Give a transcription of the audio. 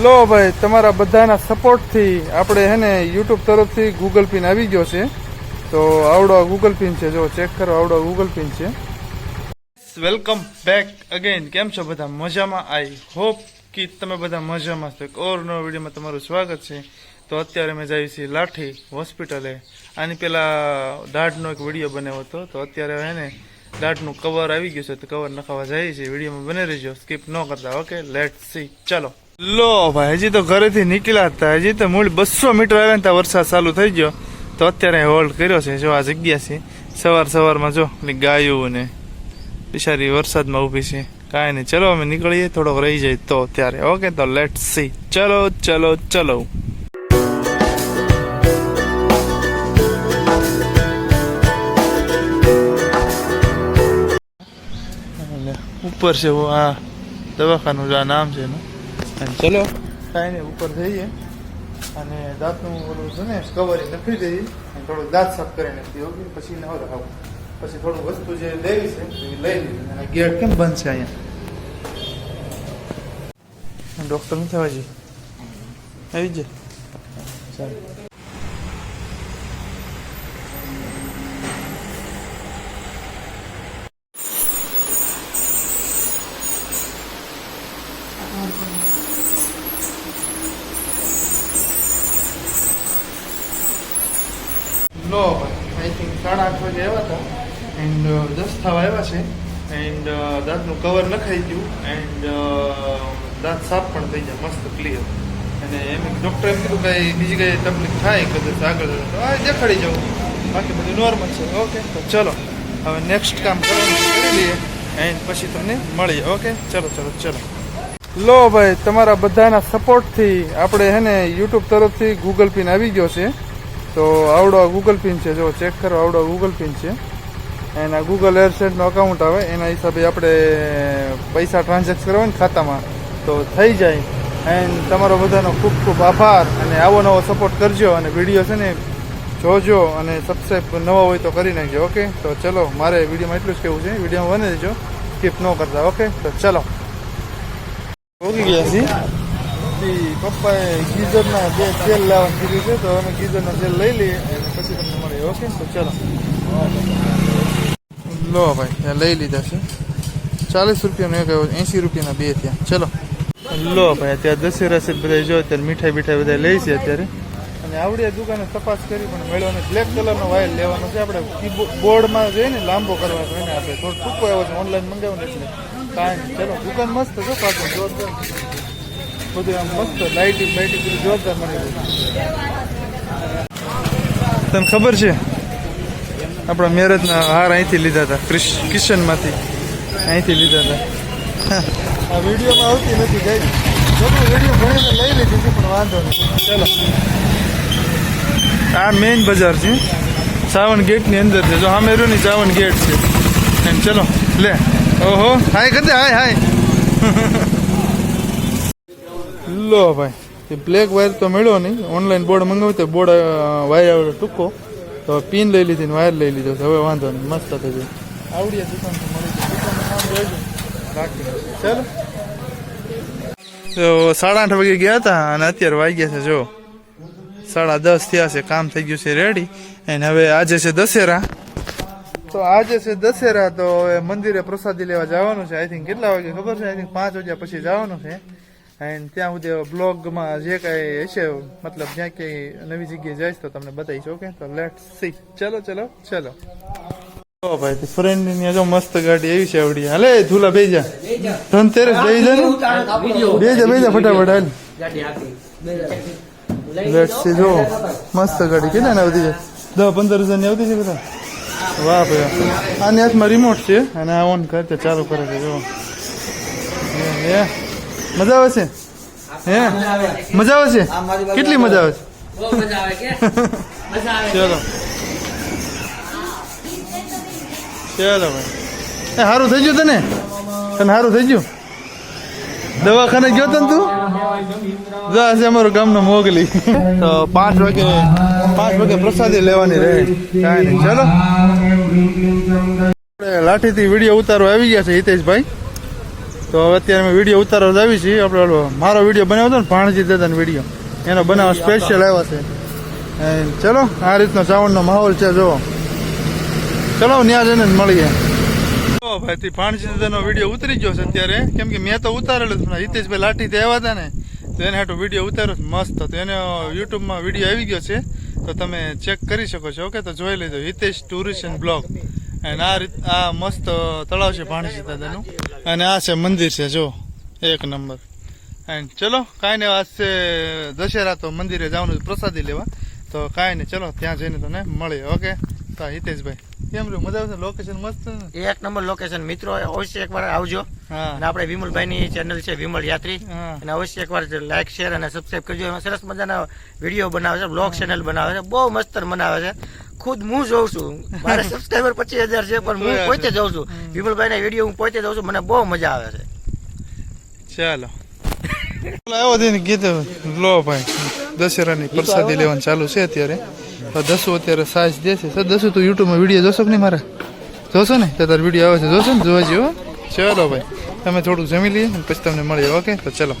લો ભાઈ, તમારા બધાના સપોર્ટથી આપણે હે ને યુટ્યુબ તરફથી ગૂગલ પિન આવી ગયો છે. તો આવડો ગૂગલ પિન છે, જો ચેક કરો, આવડો ગૂગલ પિન છે. વેલકમ બેક અગેન કેમ છો બધા? મજામાં? આઈ હોપ કે તમે બધા મજામાં છો. ઓર નવો વિડીયોમાં તમારું સ્વાગત છે. તો અત્યારે મેં જઈએ છીએ લાઠી હોસ્પિટલે આની પહેલાં દાઢનો એક વીડિયો બનાવ્યો હતો. તો અત્યારે હે ને દાઢનું કવર આવી ગયું છે. તો કવર નખાવા જઈએ છીએ. વિડીયોમાં બને રહેજો. સ્કીપ ન કરતા. ઓકે લેટ સી ચાલો. લો ભાઈ, હજી તો ઘરેથી નીકળ્યા હતા. હજી તો મૂળ બસો મીટર આવ્યા ને ત્યાં વરસાદ ચાલુ થઈ ગયો. તો અત્યારે હોલ્ડ કર્યો છે. જો આ જગ્યા છે. સવાર સવારમાં જો ગાયું ને બિચારી વરસાદમાં ઊભી છે. કાંઈ નહીં. ચલો, અમે નીકળીએ. થોડોક રહી જાય તો ત્યારે. ઓકે, તો લેટ સી ચલો ચલો ચલો. ઉપર છે, આ દવાખાનું, જો આ નામ છે એનું અને ચલો. કાંઈ નહીં ઉપર જઈએ. અને દાંતનું ઓલું છે ને કવરી નખી દઈએ. અને થોડું દાંત સાફ કરી નાખીએ ઓકે? પછી ન રાખ પછી થોડું વસ્તુ જે લેવી છે એ લઈ લીધી. અને ગેટ કેમ બંધ છે અહીંયા? ડૉક્ટર નથી આવવા જઈએ આવી જાય ચાલો લો ભાઈ આઈ થિંક સાડા આઠ વાગે આવ્યા હતા. એન્ડ દસ થવા આવ્યા છે. એન્ડ દાંતનું કવર નખાઈ ગયું. એન્ડ દાંત સાફ પણ થઈ જાય મસ્ત ક્લિયર અને એમ ડૉક્ટરે કીધું કાંઈ બીજી કંઈ તકલીફ થાય, કદાચ આગળ તો દેખાડી જવું બાકી બધું નોર્મલ છે. ઓકે તો ચલો. હવે નેક્સ્ટ કામ કરવાનું કરી લઈએ. એન્ડ પછી તમને મળીએ. ઓકે ચલો ચલો ચલો. લો ભાઈ, તમારા બધાના સપોર્ટથી આપણે હે ને યુટ્યુબ તરફથી ગૂગલ પિન આવી ગયો છે. તો આવડો આ ગૂગલ પિન છે. જો ચેક કરો, આવડો ગૂગલ પિન છે. એના ગૂગલ એરસેટનો અકાઉન્ટ આવે, એના હિસાબે આપણે પૈસા ટ્રાન્ઝેક્ટ કરવા ને ખાતામાં, તો થઈ જાય. એન્ડ તમારો બધાનો ખૂબ ખૂબ આભાર અને આવો નવો સપોર્ટ કરજો અને વીડિયો છે ને જોજો અને સબસ્ક્રાઈબ નવા હોય તો કરી નાખજો ઓકે તો ચલો, મારે વિડીયોમાં એટલું જ કહેવું છે. વિડીયોમાં બને દેજો સ્કીપ ન કરતા ઓકે તો ચલો. ભોગી ગયા છીએ. ઈ પપ્પાએ ગીઝરના બે તેલ લાવવાનું કીધું છે તો અમે ગીઝરના તેલ લઈ લઈએ પછી તમને મળીએ ઓકે? તો ચલો. લો ભાઈ ત્યાં લઈ લીધા છે. ચાલીસ રૂપિયાનો એક આવ્યો એંસી રૂપિયાના બે ત્યાં ચલો. લો ભાઈ અત્યારે દશેરા છે બધા જો અત્યારે મીઠાઈ બીઠાઈ બધા લે છે અત્યારે. અને આવડી દુકાને તપાસ કરી પણ મેળવો ને બ્લેક કલરનો વાયર લેવાનો છે. આપણે બોર્ડમાં જોઈએ ને લાંબો કરવા તો એને આપણે થોડો ટૂંકો આવ્યો છે ઓનલાઈન મંગાવવાનો એટલે કાંઈ ચલો દુકાન મસ્ત છે પાછું જોરદાર. બધું આમ મસ્ત લાઇટિંગ બાઇટિંગ બધું જોરદાર મળી તને ખબર છે? આપણા મેરેજના હાર અહીંથી લીધા હતા કિશનમાંથી અહીંથી લીધા હતા. આ વિડીયોમાં આવતી નથી ગઈ બધું વીડિયો ભણીને લઈ લીધી છે પણ વાંધો નહીં. ચાલો. આ મેઇન બજાર છે. સાવન ગેટની અંદર છે. જો સામે રહ્યું ની સાવન ગેટ છે. એમ ચલો લે. ઓહો હાય કદે હાય હાય. લો ભાઈ એ બ્લેક વાયર તો મળ્યો નહીં. ઓનલાઈન બોર્ડ મંગાવ્યું તો બોર્ડ વાયર આવ્યો ટૂંકો. તો પિન લઈ લીધી ને વાયર લઈ લીધો હવે વાંધો નહીં, મસ્ત થઈ જાય આવડી દુકાન ચાલો. તો સાડા આઠ વાગે ગયા હતા અને અત્યારે વાગ્યા છે, જો. સાડા દસ થયા છે, કામ થઈ ગયું છે રેડી અને હવે આજે છે દશેરા. તો આજે છે દશેરા, તો હવે મંદિરે પ્રસાદી લેવા જવાનું છે. આઈ થિંક કેટલા વાગે ખબર છે? આઈ થિંક પાંચ વાગ્યા પછી જવાનું છે. એન્ડ ત્યાં સુધી બ્લોગમાં જે કાંઈ હશે, મતલબ જ્યાં કંઈ નવી જગ્યાએ જઈશ તો તમને બતાવીશ ઓકે તો લેટ સી ચલો ચલો ચલો. ઓ ભાઈ ફ્રેન્ડની જો મસ્ત ગાડી એવી છે આવડી. હાલે, ધૂલા બેજા ધનતેરસ બેજા ને. બેજા બેજા ફટાફટ, હાલ. લેટ સી જો, મસ્ત ગાડી. કેટલા ને આવતી છે? દસ પંદર હજારની આવતી છે બધા? વાહ ભાઈ આની હાથમાં રિમોટ છે. અને આ ઓન કરતે ચાલુ કરે છે, જો. મજા આવે છે? હે? મજા આવે છે? કેટલી મજા આવે છે? ચલો. ચલો ભાઈ. એ સારું થઈ ગયું તને? તને સારું થઈ ગયું? દવાખાને ગયો તને તું? જા છે અમારું ગામનો મોગલી તો પાંચ વાગે પાંચ વાગે પ્રસાદી લેવાની રહે. કાંઈ નહીં. ચલો. લાઠીથી વીડિયો ઉતારો આવી ગયા છે હિતેશભાઈ. તો હવે અત્યારે અમે વીડિયો ઉતારવા જ આવી છીએ. આપણે મારો વીડિયો બનાવ્યો હતો ને ભાણજી દાદાનો વીડિયો. એનો બનાવવા સ્પેશિયલ આવ્યા છે. ચલો આ રીતનો શ્રાવણનો માહોલ છે જો ચલો ન્યા જઈને મળીએ. ઓ ભાઈ તે ભાણજી દાદાનો વીડિયો ઉતરી ગયો છે અત્યારે. કેમ કે મેં તો ઉતારેલો હિતેશભાઈ લાઠી તે આવ્યા હતા ને તો એને હાટો વીડિયો ઉતાર્યો છે મસ્ત. તો એને યુટ્યુબમાં વીડિયો આવી ગયો છે. તો તમે ચેક કરી શકો છો. ઓકે તો જોઈ લેજો. Hitesh tourist and blog. અને આ રીત આ મસ્ત તળાવ છે ભાણજી દાદાનું. અને આ છે મંદિર છે, જો. એક નંબર. એન્ડ ચલો, કાંઈ નહીં, આજ છે દશેરા, તો મંદિરે જવાનું પ્રસાદી લેવા. તો કાંઈ નહીં, ચલો, ત્યાં જઈને તને મળીએ, ઓકે? તો હિતેશભાઈ? કેમ રહ્યું? મજા આવશે લોકેશન મસ્ત ને? એક નંબર લોકેશન મિત્રો અવશ્ય એકવાર આવજો. અને આપણે વિમલભાઈની ચેનલ છે વિમલ યાત્રી. અને અવશ્ય એકવાર લાઈક શેર અને સબસ્ક્રાઇબ કરજો. એમાં સરસ મજાના વીડિયો બનાવે છે બ્લોગ ચેનલ બનાવે છે. બહુ મસ્ત બનાવે છે. ખુદ હું જોઉં છું. મારે સબસ્ક્રાઈબર પચીસ હજાર છે પણ હું પોતે જોઉં છું. વિમલભાઈના વીડિયો હું પોતે જોઉં છું. મને બહુ મજા આવે છે. ચાલો. આવ્યો ને કીધું લો ભાઈ. દશેરાની પ્રસાદી લેવાનું ચાલુ છે અત્યારે. દસુ અત્યારે સાજ છે. સર દસો તું યુટ્યુબમાં વીડિયો જોશો કે નહીં મારા? જોશો ને? તો તારો વીડિયો આવે છે. જોશો ને? જોવા જેવો ચલો ભાઈ, તમે થોડુંક જમી લઈએ પછી તમને મળીએ ઓકે તો ચલો.